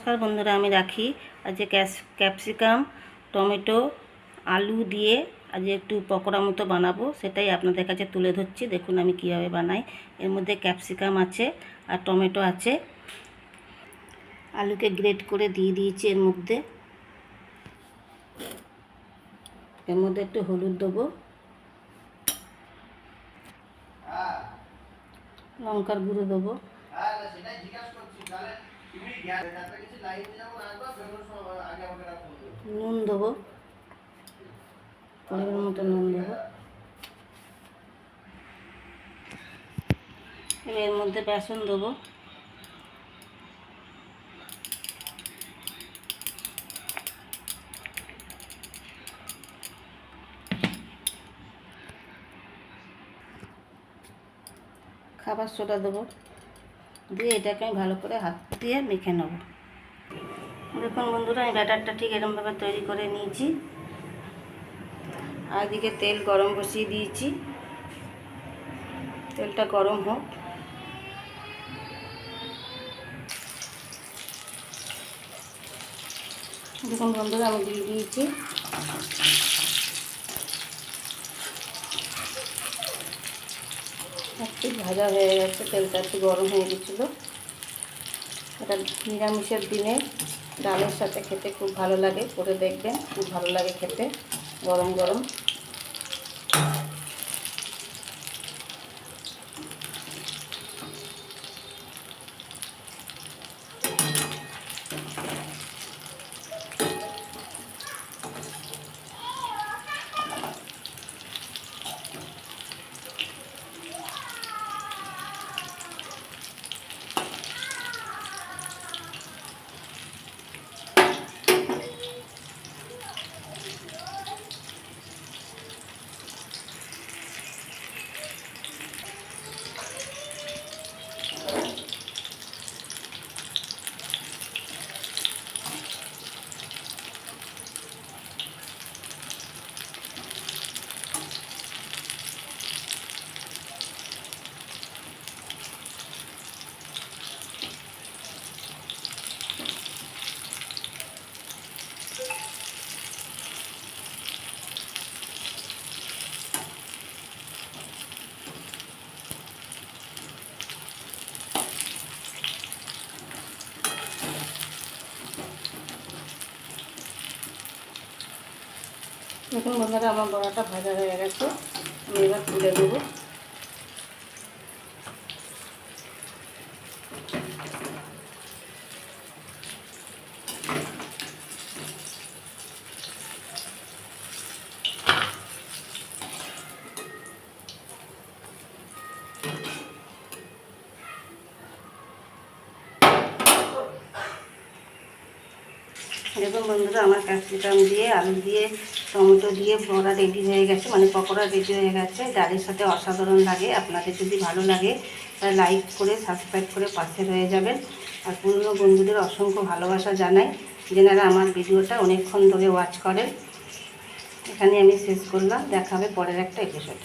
নমস্কার বন্ধুরা, আমি রাখি। আজকে ক্যাপসিকাম, টমেটো, আলু দিয়ে আজকে একটু পকোড়া মতো বানাবো, সেটাই আপনাদের কাছে তুলে ধরছি। দেখুন আমি কীভাবে বানাই। এর মধ্যে ক্যাপসিকাম আছে আর টমেটো আছে। আলুকে গ্রেট করে দিয়ে দিয়েছি এর মধ্যে। এর মধ্যে একটু হলুদ দেবো। লঙ্কার গুঁড়ো দেবো। নুন দেবো। পরিমাণ মতো নুন দেবো। এর মধ্যে বেসন দেবো। খাবার সোডা দেবো। দিয়ে এটাকে আমি ভালো করে হাত দিয়ে মেখে নেব। দেখুন বন্ধুরা, আমি ব্যাটারটা ঠিক এরকমভাবে তৈরি করে নিয়েছি। আর এদিকে তেল গরম বসিয়ে দিয়েছি। তেলটা গরম হোক। দেখুন বন্ধুরা, আমি দিয়ে দিয়েছি। একটু ভাজা হয়ে গেছে, তেলটা একটু গরম হয়ে গেছিল। এটা নিরামিষের দিনে ডালের সাথে খেতে খুব ভালো লাগে, করে দেখবেন, খুব ভালো লাগে খেতে, গরম গরম। দেখুন বন্ধুরা আমার বড়াটা ভাজা হয়ে গেছে। আমি এবার তুলে দেবো দেখুন বন্ধুরা, আমার ক্যাপসিকাম দিয়ে, আলু দিয়ে, টমেটো দিয়ে বড়া রেডি হয়ে গেছে। মানে পকোড়া রেডি হয়ে গেছে। ডালের সাথে অসাধারণ লাগে। আপনাদের যদি ভালো লাগে, তাহলে লাইক করে সাবস্ক্রাইব করে পাশে রয়ে যাবেন। আর পুরনো বন্ধুদের অসংখ্য ভালোবাসা জানাই যেনারা আমার ভিডিওটা অনেকক্ষণ ধরে ওয়াচ করেন। এখানে আমি শেষ করলাম। দেখা হবে পরের একটা এপিসোড